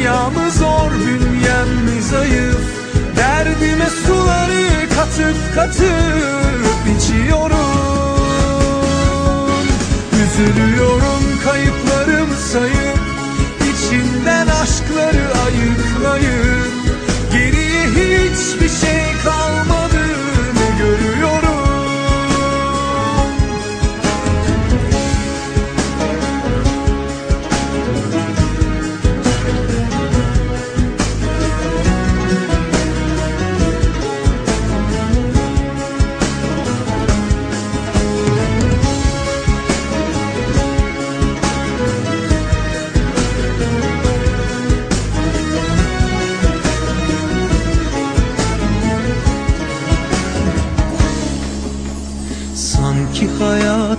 Dünyamı zor bünyem mi zayıf? Derdime suları katıp katıp içiyorum. Üzülüyorum kayıplarımı sayıp içinden aşkları ayıklayıp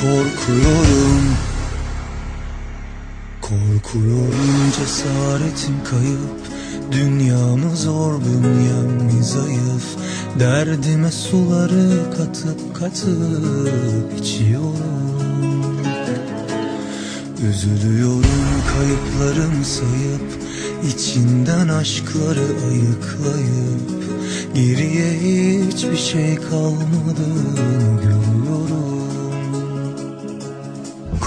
korkuyorum. Korkuyorum cesaretim kayıp. Dünyamı zor bünyem zayıf? Derdime suları katıp katıp içiyorum. Üzülüyorum kayıplarımı sayıp içinden aşkları ayıklayıp. Geriye hiçbir şey kalmadığını görüyorum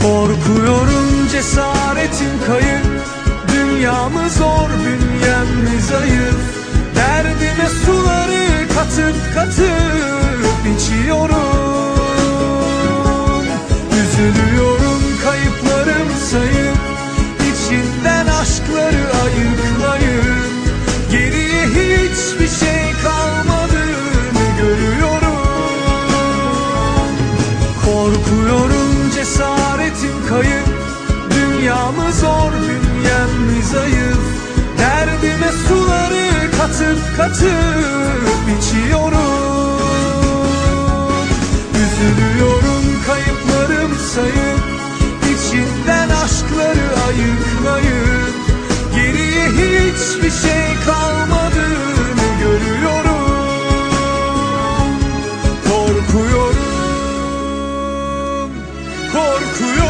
Korkuyorum cesaretim kayıp Dünyamı zor bünyem mi zayıf. Derdime suları katıp katıp Korkuyorum, korkuyorum